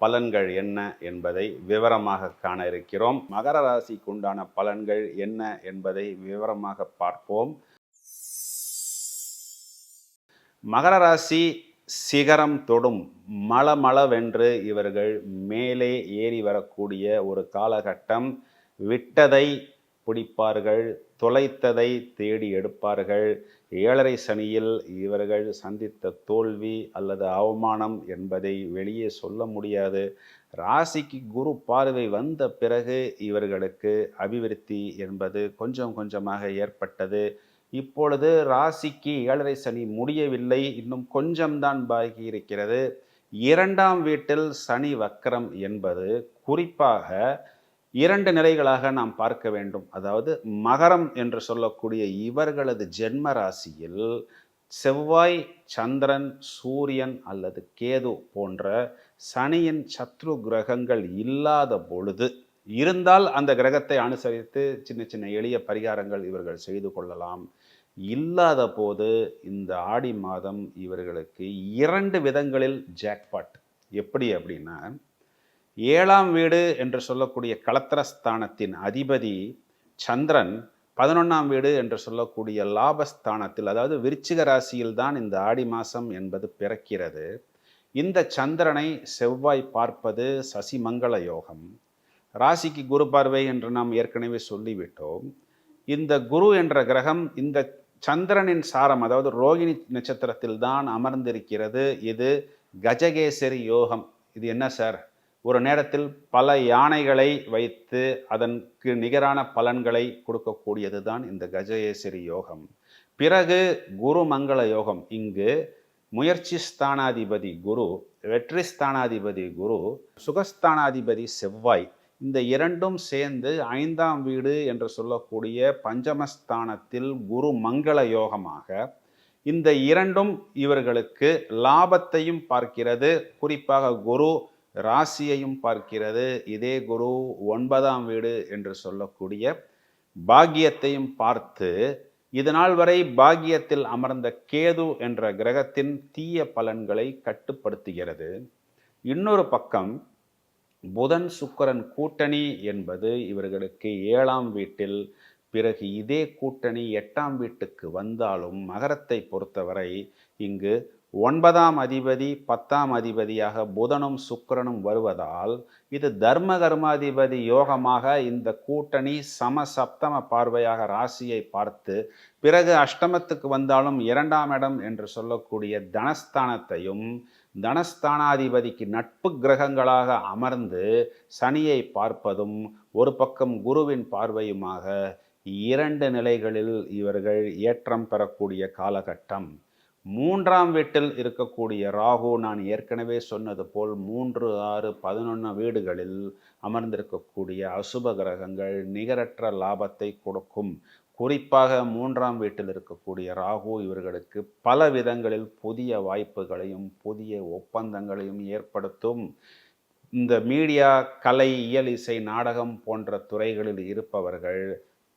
பலன்கள் என்ன என்பதை விவரமாக காண இருக்கிறோம். மகர ராசிக்கு உண்டான பலன்கள் என்ன என்பதை விவரமாக பார்ப்போம். மகர ராசி சிகரம் தொடும் மளமளவென்று இவர்கள் மேலே ஏறி வரக்கூடிய ஒரு காலகட்டம். விட்டதை பிடிப்பார்கள். தொலைத்ததை தேடி எடுப்பார்கள். ஏழரை சனியில் இவர்கள் சந்தித்த தோல்வி அல்லது அவமானம் என்பதை வெளியே சொல்ல முடியாது. ராசிக்கு குரு பார்வை வந்த பிறகு இவர்களுக்கு அபிவிருத்தி என்பது கொஞ்சம் கொஞ்சமாக ஏற்பட்டது. இப்பொழுது ராசிக்கு ஏழரை சனி முடியவில்லை. இன்னும் கொஞ்சம்தான் பாகி இருக்கிறது. இரண்டாம் வீட்டில் சனி வக்கரம் என்பது குறிப்பாக இரண்டு நிலைகளாக நாம் பார்க்க வேண்டும். அதாவது மகரம் என்று சொல்லக்கூடிய இவர்களது ஜென்ம ராசியில் செவ்வாய் சந்திரன் சூரியன் அல்லது கேது போன்ற சனியின் சத்ரு கிரகங்கள் இல்லாத பொழுது இருந்தால் அந்த கிரகத்தை அனுசரித்து சின்ன சின்ன எளிய பரிகாரங்கள் இவர்கள் செய்து கொள்ளலாம். இல்லாத போது இந்த ஆடி மாதம் இவர்களுக்கு இரண்டு விதங்களில் ஜாக்பாட் எப்படி அப்படின்னா ஏழாம் வீடு என்று சொல்லக்கூடிய கலத்திரஸ்தானத்தின் அதிபதி சந்திரன் பதினொன்றாம் வீடு என்று சொல்லக்கூடிய லாபஸ்தானத்தில் அதாவது விருச்சிக ராசியில் தான் இந்த ஆடி மாதம் என்பது பிறக்கிறது. இந்த சந்திரனை செவ்வாய் பார்ப்பது சசிமங்கள யோகம். ராசிக்கு குரு பார்வை என்று நாம் ஏற்கனவே சொல்லிவிட்டோம். இந்த குரு என்ற கிரகம் இந்த சந்திரனின் சாரம் அதாவது ரோகிணி நட்சத்திரத்தில் தான் அமர்ந்திருக்கிறது. இது கஜகேசரி யோகம். இது என்ன சார்? ஒரு நேரத்தில் பல யானைகளை வைத்து அதற்கு நிகரான பலன்களை கொடுக்கக்கூடியது தான் இந்த கஜயேசரி யோகம். பிறகு குரு மங்கள யோகம். இங்கு முயற்சி ஸ்தானாதிபதி குரு வெற்றி ஸ்தானாதிபதி குரு சுகஸ்தானாதிபதி செவ்வாய் இந்த இரண்டும் சேர்ந்து ஐந்தாம் வீடு என்று சொல்லக்கூடிய பஞ்சமஸ்தானத்தில் குரு மங்கள யோகமாக. இந்த இரண்டும் இவர்களுக்கு லாபத்தையும் பார்க்கிறது. குறிப்பாக குரு ராசியையும் பார்க்கிறது. இதே குரு ஒன்பதாம் வீடு என்று சொல்லக்கூடிய பாக்கியத்தையும் பார்த்து இதனால் வரை பாக்கியத்தில் அமர்ந்த கேது என்ற கிரகத்தின் தீய பலன்களை கட்டுப்படுத்துகிறது. இன்னொரு பக்கம் புதன் சுக்கரன் கூட்டணி என்பது இவர்களுக்கு ஏழாம் வீட்டில் பிறகு இதே கூட்டணி எட்டாம் வீட்டுக்கு வந்தாலும் மகரத்தை பொறுத்தவரை இங்கு ஒன்பதாம் அதிபதி பத்தாம் அதிபதியாக புதனும் சுக்கரனும் வருவதால் இது தர்ம கர்மாதிபதி யோகமாக இந்த கூட்டணி சம சப்தம பார்வையாக ராசியை பார்த்து பிறகு அஷ்டமத்துக்கு வந்தாலும் இரண்டாம் இடம் என்று சொல்லக்கூடிய தனஸ்தானத்தையும் தனஸ்தானாதிபதிக்கு நட்பு கிரகங்களாக அமர்ந்து சனியை பார்ப்பதும் ஒரு பக்கம் குருவின் பார்வையுமாக இரண்டு நிலைகளில் இவர்கள் ஏற்றம் பெறக்கூடிய காலகட்டம். மூன்றாம் வீட்டில் இருக்கக்கூடிய ராகு நான் ஏற்கனவே சொன்னது போல் மூன்று ஆறு பதினொன்று வீடுகளில் அமர்ந்திருக்கக்கூடிய அசுப கிரகங்கள் நிகரற்ற லாபத்தை கொடுக்கும். குறிப்பாக மூன்றாம் வீட்டில் இருக்கக்கூடிய ராகு இவர்களுக்கு பல விதங்களில் புதிய வாய்ப்புகளையும் புதிய ஒப்பந்தங்களையும் ஏற்படுத்தும். இந்த மீடியா கலை இயல் இசை நாடகம் போன்ற துறைகளில் இருப்பவர்கள்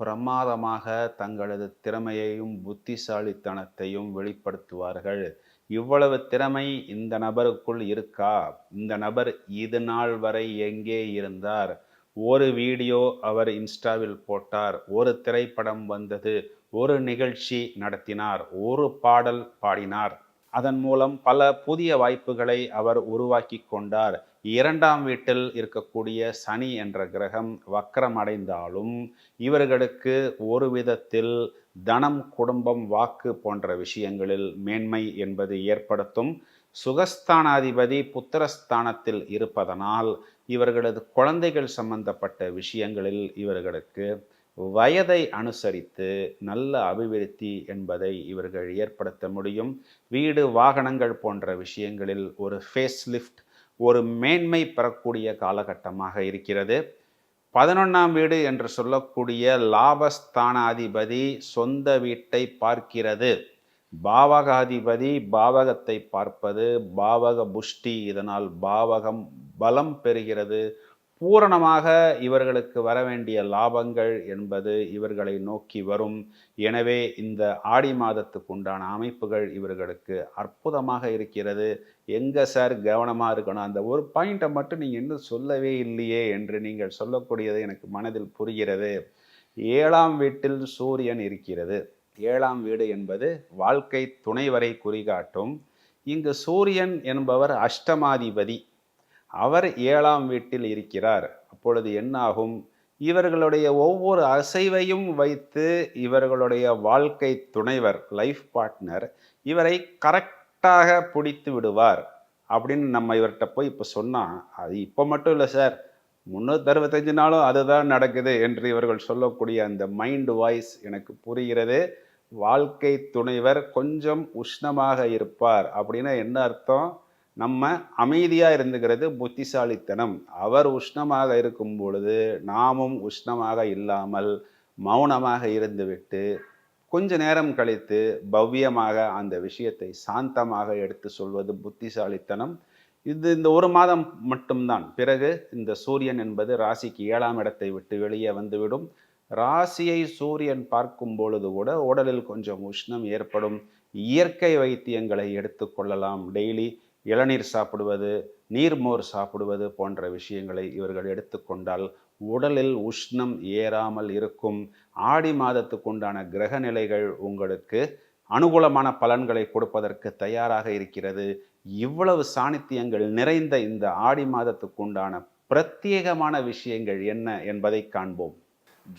பிரமாதமாக தங்களது திறமையையும் புத்திசாலித்தனத்தையும் வெளிப்படுத்துவார்கள். இவ்வளவு திறமை இந்த நபருக்குள் இருக்கா? இந்த நபர் இது நாள் வரை எங்கே இருந்தார்? ஒரு வீடியோ அவர் இன்ஸ்டாவில் போட்டார் ஒரு திரைப்படம் வந்தது ஒரு நிகழ்ச்சி நடத்தினார் ஒரு பாடல் பாடினார். அதன் மூலம் பல புதிய வாய்ப்புகளை அவர் உருவாக்கி கொண்டார். இரண்டாம் வீட்டில் இருக்கக்கூடிய சனி என்ற கிரகம் வக்கரம் அடைந்தாலும் இவர்களுக்கு ஒரு விதத்தில் தனம் குடும்பம் வாக்கு போன்ற விஷயங்களில் மேன்மை என்பது ஏற்படுத்தும். சுகஸ்தானாதிபதி புத்திரஸ்தானத்தில் இருப்பதனால் இவர்களது குழந்தைகள் சம்பந்தப்பட்ட விஷயங்களில் இவர்களுக்கு வயதை அனுசரித்து நல்ல அபிவிருத்தி என்பதை இவர்கள் ஏற்படுத்த முடியும். வீடு வாகனங்கள் போன்ற விஷயங்களில் ஒரு ஃபேஸ் லிஃப்ட் ஒரு மேன்மை பெறக்கூடிய காலகட்டமாக இருக்கிறது. பதினொன்றாம் வீடு என்று சொல்லக்கூடிய லாபஸ்தானாதிபதி சொந்த வீட்டை பார்க்கிறது. பாவகாதிபதி பாவகத்தை பார்ப்பது பாவக புஷ்டி இதனால் பாவகம் பலம் பெறுகிறது. பூரணமாக இவர்களுக்கு வர வேண்டிய லாபங்கள் என்பது இவர்களை நோக்கி வரும். எனவே இந்த ஆடி மாதத்துக்கு உண்டான அமைப்புகள் இவர்களுக்கு அற்புதமாக இருக்கிறது. எங்கே சார் கவனமாக இருக்கணும்? அந்த ஒரு பாயிண்ட்டை மட்டும் நீங்கள் இன்னும் சொல்லவே இல்லையே என்று நீங்கள் சொல்லக்கூடியது எனக்கு மனதில் புரிகிறது. ஏழாம் வீட்டில் சூரியன் இருக்கிறது. ஏழாம் வீடு என்பது வாழ்க்கை துணைவரை குறிகாட்டும். இங்கு சூரியன் என்பவர் அஷ்டமாதிபதி. அவர் ஏழாம் வீட்டில் இருக்கிறார். அப்பொழுது என்னாகும்? இவர்களுடைய ஒவ்வொரு அசைவையும் வைத்து இவர்களுடைய வாழ்க்கை துணைவர் லைஃப் பார்ட்னர் இவரை கரெக்டாக பிடித்து விடுவார் அப்படின்னு நம்ம இவர்கிட்ட போய் இப்போ சொன்னால் அது இப்போ மட்டும் இல்லை சார் முந்நூற்றி அறுபத்தஞ்சு நாளும் அதுதான் நடக்குது என்று இவர்கள் சொல்லக்கூடிய அந்த மைண்ட் வாய்ஸ் எனக்கு புரிகிறது. வாழ்க்கை துணைவர் கொஞ்சம் உஷ்ணமாக இருப்பார் அப்படின்னா என்ன அர்த்தம்? நம்ம அமைதியாக இருந்துக்கிறது புத்திசாலித்தனம். அவர் உஷ்ணமாக இருக்கும் பொழுது நாமும் உஷ்ணமாக இல்லாமல் மௌனமாக இருந்துவிட்டு கொஞ்ச நேரம் கழித்து பவ்யமாக அந்த விஷயத்தை சாந்தமாக எடுத்து சொல்வது புத்திசாலித்தனம். இது இந்த ஒரு மாதம் மட்டும்தான். பிறகு இந்த சூரியன் என்பது ராசிக்கு ஏழாம் இடத்தை விட்டு வெளியே வந்துவிடும். ராசியை சூரியன் பார்க்கும் பொழுது கூட உடலில் கொஞ்சம் உஷ்ணம் ஏற்படும். இயற்கை வைத்தியங்களை எடுத்துக்கொள்ளலாம் டெய்லி இளநீர் சாப்பிடுவது நீர்மோர் சாப்பிடுவது போன்ற விஷயங்களை இவர்கள் எடுத்துக்கொண்டால் உடலில் உஷ்ணம் ஏறாமல் இருக்கும். ஆடி மாதத்துக்கு உண்டான கிரக நிலைகள் உங்களுக்கு அனுகூலமான பலன்களை கொடுப்பதற்கு தயாராக இருக்கிறது. இவ்வளவு சாணித்தியங்கள் நிறைந்த இந்த ஆடி மாதத்துக்கு உண்டான பிரத்யேகமான விஷயங்கள் என்ன என்பதை காண்போம்.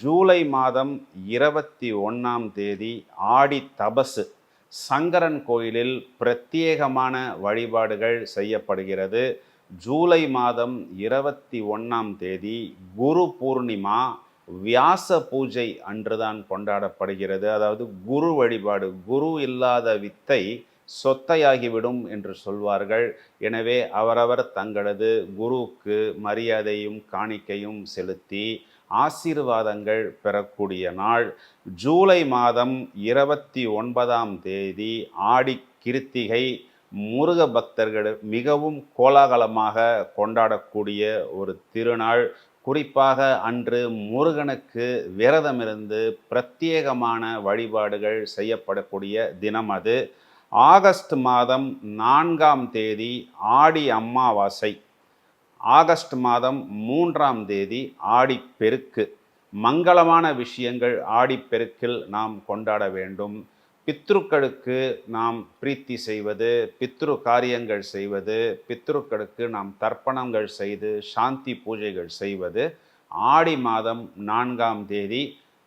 ஜூலை மாதம் இருபத்தி ஒன்றாம் தேதி ஆடி தபசு. சங்கரன் கோயிலில் பிரத்யேகமான வழிபாடுகள் செய்யப்படுகிறது. ஜூலை மாதம் இருபத்தி ஒன்றாம் தேதி குரு பூர்ணிமா வியாச பூஜை அன்றுதான் கொண்டாடப்படுகிறது. அதாவது குரு வழிபாடு குரு இல்லாத வித்தை சொத்தையாகிவிடும் என்று சொல்வார்கள். எனவே அவரவர் தங்களது குருவுக்கு மரியாதையும் காணிக்கையும் செலுத்தி ஆசீர்வாதங்கள் பெறக்கூடிய நாள். ஜூலை மாதம் இருபத்தி ஒன்பதாம் தேதி ஆடி கிருத்திகை முருக பக்தர்கள் மிகவும் கோலாகலமாக கொண்டாடக்கூடிய ஒரு திருநாள். குறிப்பாக அன்று முருகனுக்கு விரதமிருந்து பிரத்யேகமான வழிபாடுகள் செய்யப்படக்கூடிய தினம் அது. ஆகஸ்ட் மாதம் நான்காம் தேதி ஆடி அமாவாசை. ஆகஸ்ட் மாதம் மூன்றாம் தேதி ஆடிப்பெருக்கு. மங்களமான விஷயங்கள் ஆடிப்பெருக்கில் நாம் கொண்டாட வேண்டும். பித்ருக்களுக்கு நாம் பிரீத்தி செய்வது பித்ரு காரியங்கள் செய்வது பித்ருக்களுக்கு நாம் தர்ப்பணங்கள் செய்து சாந்தி பூஜைகள் செய்வது. ஆடி மாதம் நான்காம் தேதி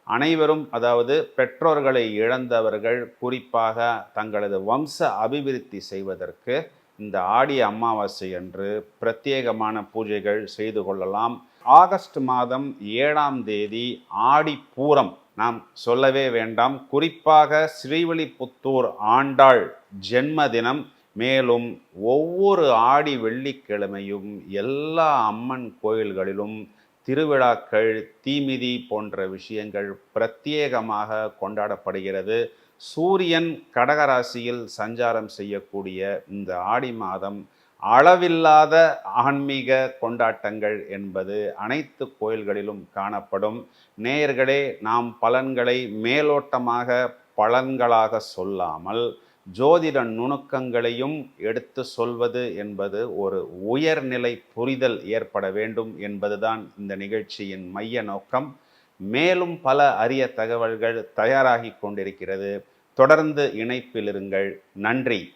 அனைவரும் அதாவது பெற்றோர்களை இழந்தவர்கள் குறிப்பாக தங்களது வம்ச அபிவிருத்தி செய்வதற்கு இந்த ஆடி அமாவாசை அன்று பிரத்யேகமான பூஜைகள் செய்து கொள்ளலாம். ஆகஸ்ட் மாதம் ஏழாம் தேதி ஆடி பூரம் நாம் சொல்லவே வேண்டாம். குறிப்பாக ஸ்ரீவில்லிபுத்தூர் ஆண்டாள் ஜென்மதினம். மேலும் ஒவ்வொரு ஆடி வெள்ளிக்கிழமையும் எல்லா அம்மன் கோயில்களிலும் திருவிழாக்கள் தீமிதி போன்ற விஷயங்கள் பிரத்யேகமாக கொண்டாடப்படுகிறது. சூரியன் கடகராசியில் சஞ்சாரம் செய்யக்கூடிய இந்த ஆடி மாதம் அளவில்லாத ஆன்மீக கொண்டாட்டங்கள் என்பது அனைத்து கோயில்களிலும் காணப்படும். நேயர்களே நாம் பலன்களை மேலோட்டமாக பலன்களாக சொல்லாமல் ஜோதிட நுணுக்கங்களையும் எடுத்து சொல்வது என்பது ஒரு உயர்நிலை புரிதல் ஏற்பட வேண்டும் என்பதுதான் இந்த நிகழ்ச்சியின் மைய நோக்கம். மேலும் பல அரிய தகவல்கள் தயாராகி கொண்டிருக்கிறது. தொடர்ந்து இணைப்பில் இருங்கள். நன்றி.